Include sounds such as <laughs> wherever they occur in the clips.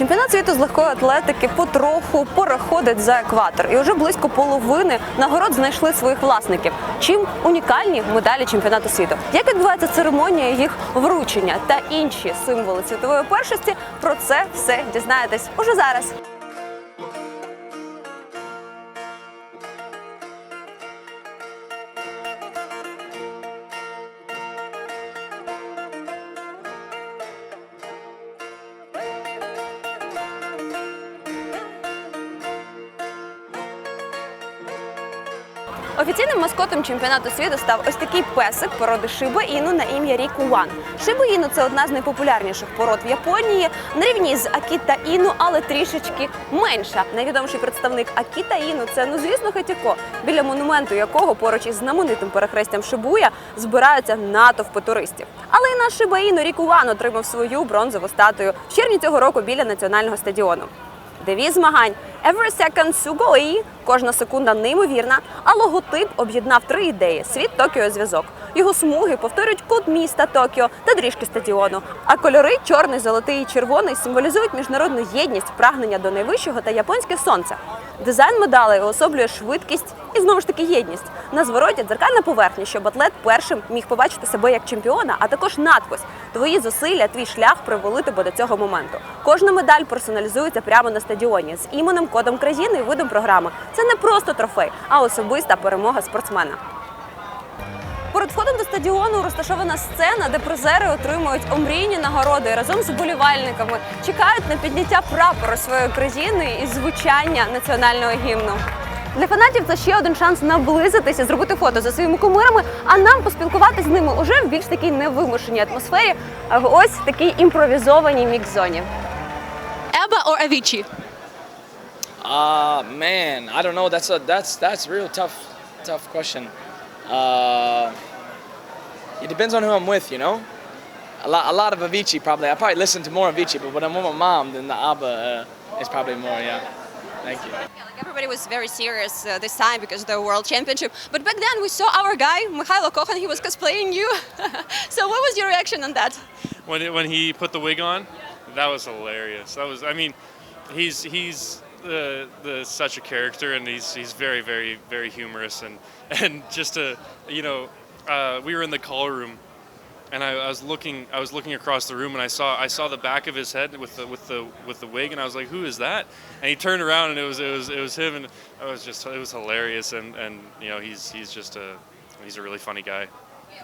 Чемпіонат світу з легкої атлетики потроху переходить за екватор, і вже близько половини нагород знайшли своїх власників. Чим унікальні медалі чемпіонату світу? Як відбувається церемонія їх вручення та інші символи світової першості? Про це все дізнаєтесь уже зараз. Офіційним маскотом чемпіонату світу став ось такий песик породи Шиба Іну на ім'я Ріку Ван. Шиба Іну це одна з найпопулярніших пород в Японії, на рівні з Акіта Іну, але трішечки менша. Найвідоміший представник Акіта Іну це ну звісно Хатіко, біля монументу якого поруч із знаменитим перехрестям Шибуя збираються натовпи туристів. Але і наш Шиба Іну Ріку Ван отримав свою бронзову статую в червні цього року біля національного стадіону. Девіз змагань Every second sugoi – кожна секунда неймовірна, а логотип об'єднав три ідеї: світ Токіо зв'язок. Його смуги повторюють код міста Токіо та доріжки стадіону. А кольори чорний, золотий і червоний символізують міжнародну єдність, прагнення до найвищого та японське сонце. Дизайн медалей уособлює швидкість і знову ж таки єдність. На звороті дзеркальна поверхня, щоб атлет першим міг побачити себе як чемпіона, а також надпис Твої зусилля, твій шлях привели тебе до цього моменту. Кожна медаль персоналізується прямо на стадіоні з іменем, кодом країни і видом програми. Це не просто трофей, а особиста перемога спортсмена. Перед входом до стадіону розташована сцена, де призери отримують омрійні нагороди разом з уболівальниками чекають на підняття прапору своєї країни і звучання національного гімну. Для фанатів це ще один шанс наблизитися, зробити фото за своїми кумирами, а нам поспілкуватися з ними уже в більш такій невимушеній атмосфері, в ось такій імпровізованій мікс-зоні. Ebba or Avicii? Uh man, I don't know. That's a that's that's real tough tough question. Uh, it depends on who I'm with, you know. A lot a lot of Avicii probably. I probably listen to more Avicii, but when I'm with my mom, then the ABBA uh, is probably more. Yeah. Thank you. Yeah, like everybody was very serious uh, this time because of the World Championship. But back then we saw our guy, Mikhailo Kohan, he was cosplaying you. <laughs> so what was your reaction on that? when it, when he put the wig on, that was hilarious. That was I mean, he's he's the the such a character and he's he's very very very humorous and <laughs> and just a you know uh, we were in the call room and I, I was looking I was looking across the room and I saw I saw the back of his head with the with the with the wig and I was like who is that and he turned around and it was it was it was him and I was just it was hilarious and and you know he's he's just a he's a really funny guy.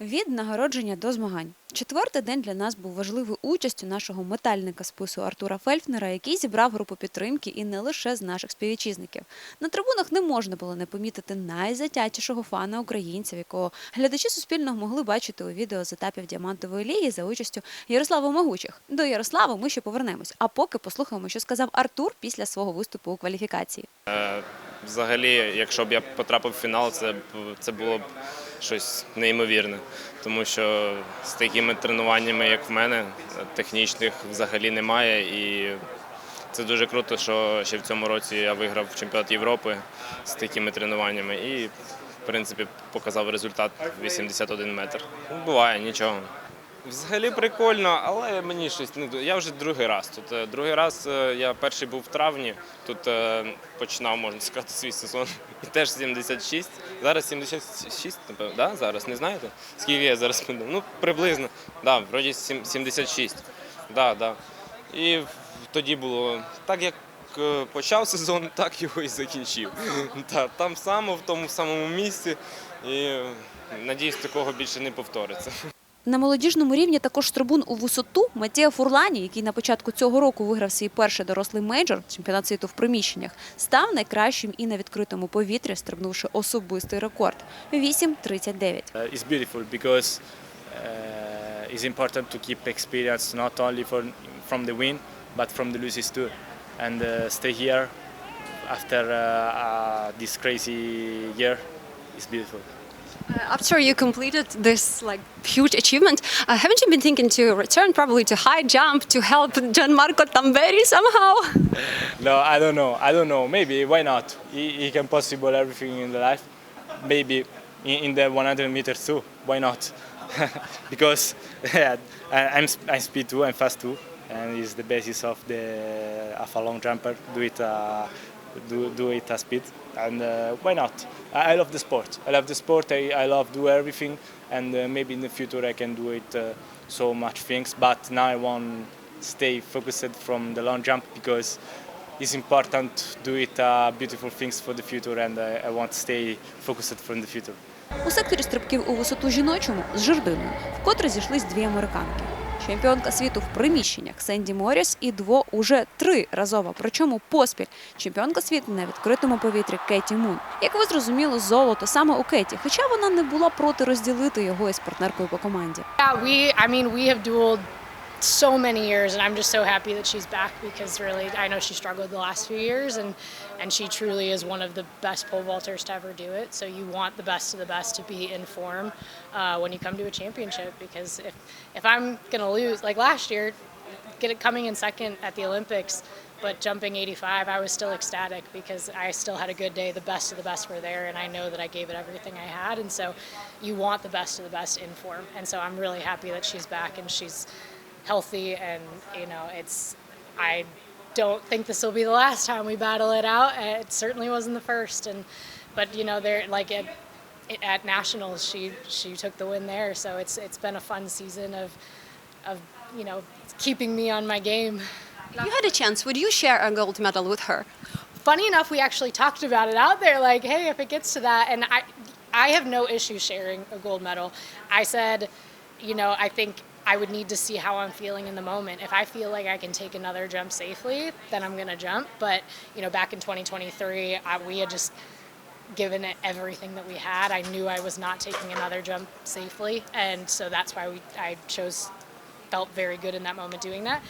Від нагородження до змагань. Четвертий день для нас був важливою участю нашого метальника спису Артура Фельфнера, який зібрав групу підтримки і не лише з наших співвітчизників. На трибунах не можна було не помітити найзатятішого фана українців, якого глядачі суспільного могли бачити у відео з етапів діамантової ліги за участю Ярослава Могучих. До Ярослава ми ще повернемось. А поки послухаємо, що сказав Артур після свого виступу у кваліфікації. Е, Взагалі, якщо б я потрапив в фінал, це це було б щось неймовірне. Тому що з такими тренуваннями, як в мене, технічних взагалі немає. І це дуже круто, що ще в цьому році я виграв чемпіонат Європи з такими тренуваннями і, в принципі, показав результат 81 метр. Буває, нічого. Взагалі прикольно, але мені щось не Я вже другий раз тут. Е, Другий раз е, я перший був в травні. Тут е, починав, можна сказати, свій сезон. <laughs> І теж 76. Зараз 76, напевно, да? Зараз не знаєте? Скільки я зараз подав? Ну, приблизно. Да, вроді сім- 76. Да, да. І тоді було так, як почав сезон, <laughs> так його і закінчив. <laughs> Та, там само, в тому самому місці. І надіюсь, такого більше не повториться. На молодіжному рівні також трибун у висоту Матія Фурлані, який на початку цього року виграв свій перший дорослий мейджор, чемпіонат світу в приміщеннях, став найкращим і на відкритому повітрі, стрибнувши особистий рекорд 8.39. Uh, it's uh, it's important to keep experience not only for, from the win but uh, after uh, uh, this crazy year is beautiful. Uh, after you completed this like huge achievement, uh, haven't you been thinking to return probably to high jump to help Gianmarco Tamberi somehow? <laughs> No, I don't know. I don't know. Maybe why not? He, he can possible everything in the life. Maybe in, in the 100 meters too. Why not? <laughs> because <laughs> yeah, I, I'm I'm speed too. I'm fast too. and it's the basis of the of a long jumper. Do it, uh, do do it at speed, and uh, why not? I, I love the sport. I love the sport. I, I love do everything, and uh, maybe in the future I can do it uh, so much things. But now I want stay focused from the long jump because it's important to do it uh, beautiful things for the future, and I, I want to stay focused from the future. У секторі стрибків у висоту жіночому з жердиною вкотре зійшлись дві американки. Чемпіонка світу в приміщеннях Сенді Моріс і дво уже три разова. причому поспіль. Чемпіонка світу на відкритому повітрі Кеті Мун. Як ви зрозуміли, золото саме у Кеті, хоча вона не була проти розділити його із партнеркою по команді. Yeah, we. I mean, we have dueled so many years, and I'm just so happy that she's back because really, I know she struggled the last few years, and and she truly is one of the best pole vaulters to ever do it. So you want the best of the best to be in form uh, when you come to a championship because if if I'm gonna lose, like last year, get it coming in second at the Olympics. But jumping 85, I was still ecstatic because I still had a good day. The best of the best were there, and I know that I gave it everything I had. And so, you want the best of the best in form. And so, I'm really happy that she's back and she's healthy. And you know, it's I don't think this will be the last time we battle it out. It certainly wasn't the first. And but you know, they're like at at nationals, she she took the win there. So it's it's been a fun season of of you know keeping me on my game. You had a chance, would you share a gold medal with her? funny enough, we actually talked about it out there. Like, hey, if it gets to that, and I, I have no issue sharing a gold medal. I said, you know, I think I would need to see how I'm feeling in the moment. If I feel like I can take another jump safely, then I'm gonna jump. But you know, back in 2023, I, we had just given it everything that we had. I knew I was not taking another jump safely, and so that's why we I chose felt very good in that moment doing that.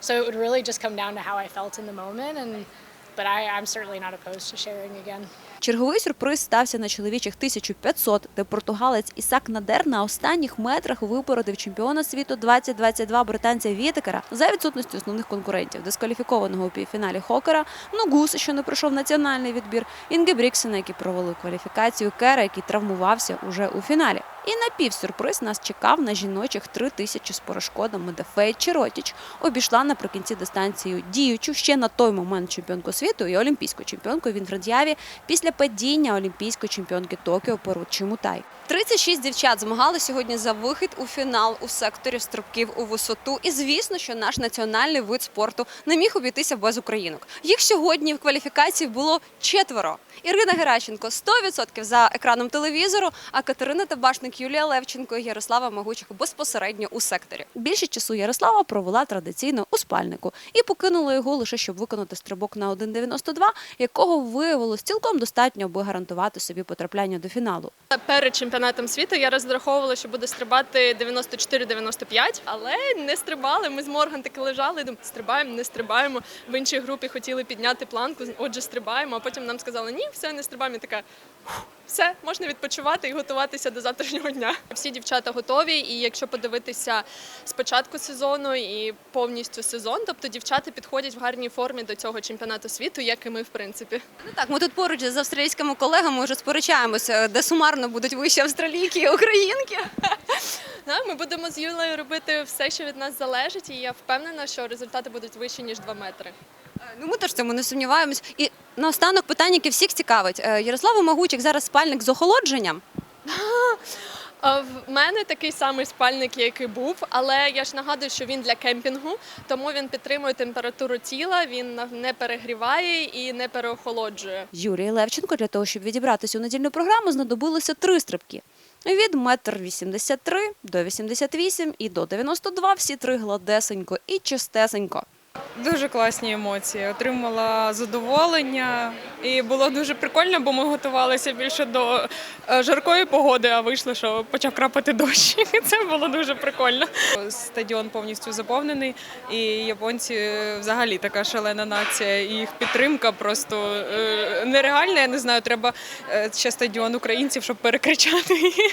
So it would really just come down to how I felt in the moment, and but I, I'm certainly not opposed to sharing again. Черговий сюрприз стався на чоловічих 1500, де португалець Ісак Надер на останніх метрах випородив чемпіона світу 2022 британця Вітекера за відсутністю основних конкурентів, дискваліфікованого у півфіналі Хокера, Нугуса, що не пройшов національний відбір, Інгебріксена, який провели кваліфікацію, Кера, який травмувався уже у фіналі. І напівсюрприз нас чекав на жіночих 3000 з порошкодами. де Фейт Чиротіч обійшла наприкінці дистанцію діючу ще на той момент чемпіонку світу і олімпійську чемпіонку в Яві після падіння олімпійської чемпіонки Токіо Поручі Чимутай. 36 дівчат змагали сьогодні за вихід у фінал у секторі стрибків у висоту. І звісно, що наш національний вид спорту не міг обійтися без українок. Їх сьогодні в кваліфікації було четверо. Ірина Геращенко 100% за екраном телевізору, а Катерина Табашник, Юлія Левченко і Ярослава Магучих безпосередньо у секторі. Більше часу Ярослава провела традиційно у спальнику і покинула його лише щоб виконати стрибок на 1,92, якого виявилось цілком достатньо, аби гарантувати собі потрапляння до фіналу. Перед чемпіонатом світу я розраховувала, що буде стрибати 94-95, але не стрибали. Ми з Морган таки лежали, думали, стрибаємо, не стрибаємо. В іншій групі хотіли підняти планку, отже, стрибаємо. А потім нам сказали, ні, все, не стрибаємо. Я така. «Фух, Все, можна відпочивати і готуватися до завтрашнього дня. Всі дівчата готові, і якщо подивитися з початку сезону і повністю сезон, тобто дівчата підходять в гарній формі до цього чемпіонату світу, як і ми, в принципі. Ну так, ми тут поруч з австралійськими колегами вже сперечаємося, де сумарно будуть вищі австралійки і українки. <laughs> Да, ми будемо з Юлею робити все, що від нас залежить, і я впевнена, що результати будуть вищі ніж 2 метри. Ну ми теж в цьому не сумніваємось. І наостанок питання, яке всіх цікавить. Е, Ярослава Магучик зараз спальник з охолодженням. А В мене такий самий спальник, як і був, але я ж нагадую, що він для кемпінгу, тому він підтримує температуру тіла, він не перегріває і не переохолоджує. Юрії Левченко для того, щоб відібратися у недільну програму, знадобилося три стрибки. Від метр 83 до 88 і до 92 всі три гладесенько і чистесенько. Дуже класні емоції. Отримала задоволення, і було дуже прикольно, бо ми готувалися більше до е, жаркої погоди, а вийшло, що почав крапати дощ. <laughs> Це було дуже прикольно. Стадіон повністю заповнений, і японці взагалі така шалена нація. Їх підтримка просто е, нереальна. Я не знаю, треба е, ще стадіон українців, щоб перекричати її.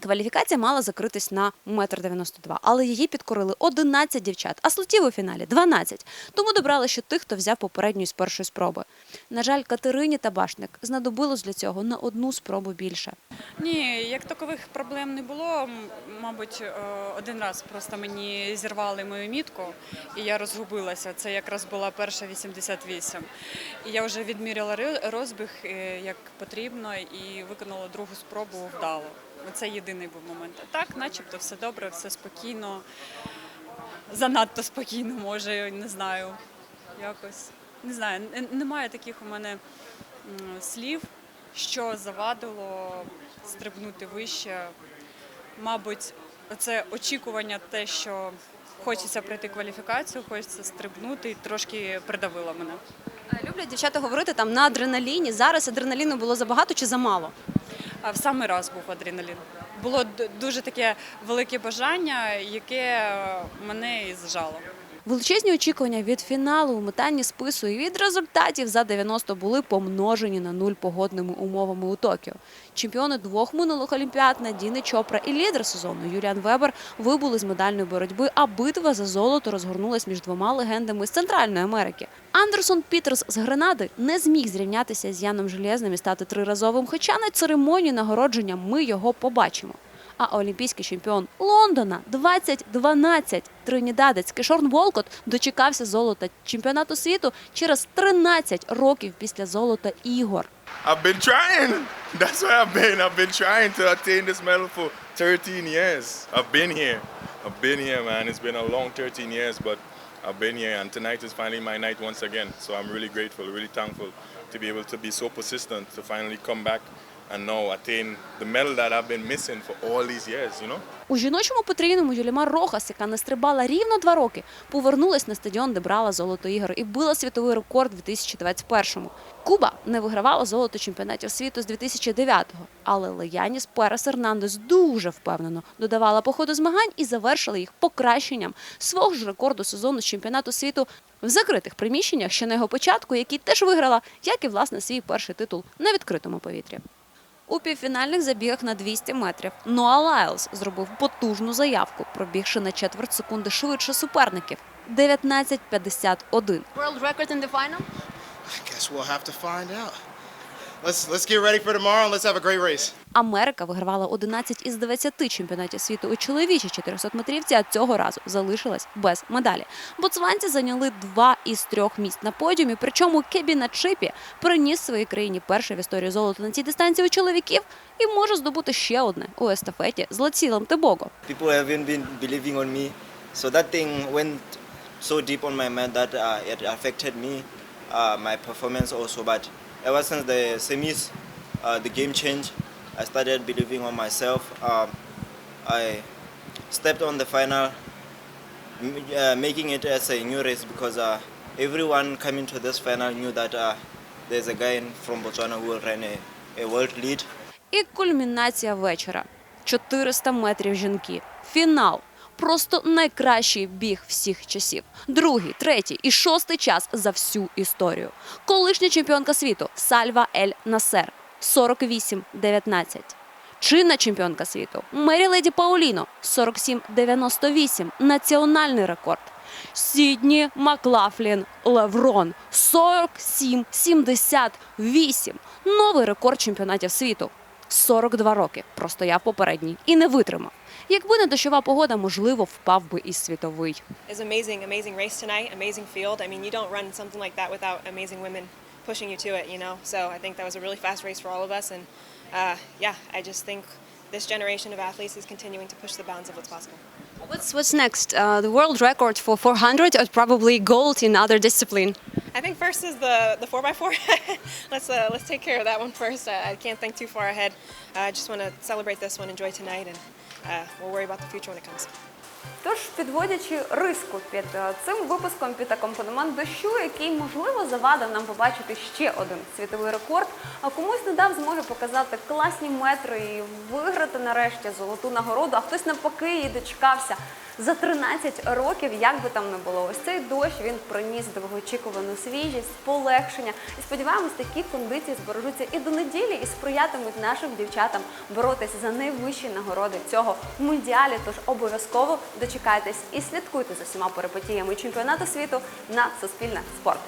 Кваліфікація мала закритись на метр 92, але її підкорили 11 дівчат, а слотів у фіналі 12. Тому добрали ще тих, хто взяв попередньої з першої спроби. На жаль, Катерині Табашник знадобилось для цього на одну спробу більше. Ні, як такових проблем не було. Мабуть, е, один раз просто мені зірвали мою мітку, і я розгубилася. Це якраз була перша 88. І я вже відміряла розбіг е, як потрібно і виконала другу спробу вдало. Це єдиний був момент. А так, начебто, все добре, все спокійно. Занадто спокійно, може, не знаю. Якось не знаю. Немає таких у мене слів, що завадило стрибнути вище. Мабуть, це очікування, те, що хочеться пройти кваліфікацію, хочеться стрибнути, і трошки придавило мене. Люблять дівчата говорити там на адреналіні. Зараз адреналіну було забагато чи замало? В самий раз був адреналін. Було дуже таке велике бажання, яке е, мене і зжало. Величезні очікування від фіналу у метанні спису і від результатів за 90 були помножені на нуль погодними умовами у Токіо. Чемпіони двох минулих олімпіад Надіни Чопра і лідер сезону Юліан Вебер вибули з медальної боротьби, а битва за золото розгорнулась між двома легендами з Центральної Америки. Андерсон Пітерс з Гренади не зміг зрівнятися з Яном Железним і стати триразовим, хоча на церемонії нагородження ми його побачимо. А олімпійський чемпіон Лондона 2012 тринідадець Кешорн Волкот дочекався золота чемпіонату світу через 13 років після золота ігор. I've been trying. That's where I've been. I've been trying to attain this medal for 13 years. I've been here. I've been here, man. It's been a long 13 years, but I've been here, and tonight is finally my night once again. So I'm really grateful, really thankful to be able to be so persistent to finally come back and now attain the medal that I've been missing for all these years, you know? У жіночому потрійному Юлімар Рохас, яка не стрибала рівно два роки, повернулась на стадіон, де брала золото ігор і била світовий рекорд у 2021-му. Куба не вигравала золото чемпіонатів світу з 2009-го, але Леяніс Перес Ернандес дуже впевнено додавала по ходу змагань і завершила їх покращенням свого ж рекорду сезону з чемпіонату світу в закритих приміщеннях ще на його початку, який теж виграла, як і власне свій перший титул на відкритому повітрі. У півфінальних забігах на 200 метрів Ноа Лайлс зробив потужну заявку, пробігши на четверть секунди швидше суперників 19.51. World record in the final? Guess we'll have to find out. Let's let's get ready for tomorrow and let's have a great race. Америка вигравала 11 із 20 чемпіонатів світу у чоловічій 400 метрівці, а цього разу залишилась без медалі. Боцванці зайняли два із трьох місць на подіумі. Причому Кебіна Чипі приніс своїй країні перше в історії золото на цій дистанції у чоловіків і може здобути ще одне у естафеті з Лацілом Тебого. So that thing went so deep on my mind that uh, it affected me, uh, my performance also. But ever since the semis, uh, the game changed. I started believing on myself. Um, I stepped on the final, uh, making it as a new race because uh, everyone coming to this final knew that uh, there's a guy in- from Botswana who will run a, a world lead. І кульмінація вечора 400 метрів жінки. Фінал. Просто найкращий біг всіх часів. Другий, третій і шостий час за всю історію. Колишня чемпіонка світу Сальва Ель Насер 48-19. Чинна чемпіонка світу Мері Леді Пауліно 47-98. Національний рекорд. Сідні Маклафлін Леврон 47-78. Новий рекорд чемпіонатів світу. 42 роки простояв попередній і не витримав. Якби не дощова погода, можливо, впав би і світовий. It's amazing, amazing race tonight, amazing field. I mean, you don't run something like that without amazing women pushing you to it, you know. So I think that was a really fast race for all of us, and uh, yeah, I just think this generation of athletes is continuing to push the bounds of what's possible. What's what's next? Uh, the world record for 400 or probably gold in other discipline? I think first is the the four x four. <laughs> let's uh, let's take care of that one first. I, I can't think too far ahead. Uh, I just want to celebrate this one, enjoy tonight, and uh, we'll worry about the future when it comes. Тож, підводячи риску під е, цим випуском під акомпанемент дощу, який можливо завадив нам побачити ще один світовий рекорд, а комусь не дав змоги показати класні метри і виграти нарешті золоту нагороду, а хтось навпаки її дочекався за 13 років, як би там не було. Ось цей дощ він приніс довгоочікувану свіжість, полегшення. І сподіваємось, такі кондиції збережуться і до неділі, і сприятимуть нашим дівчатам боротися за найвищі нагороди цього мундіалі. Тож обов'язково дочекайтесь і слідкуйте за всіма перипетіями чемпіонату світу на Суспільне спорт.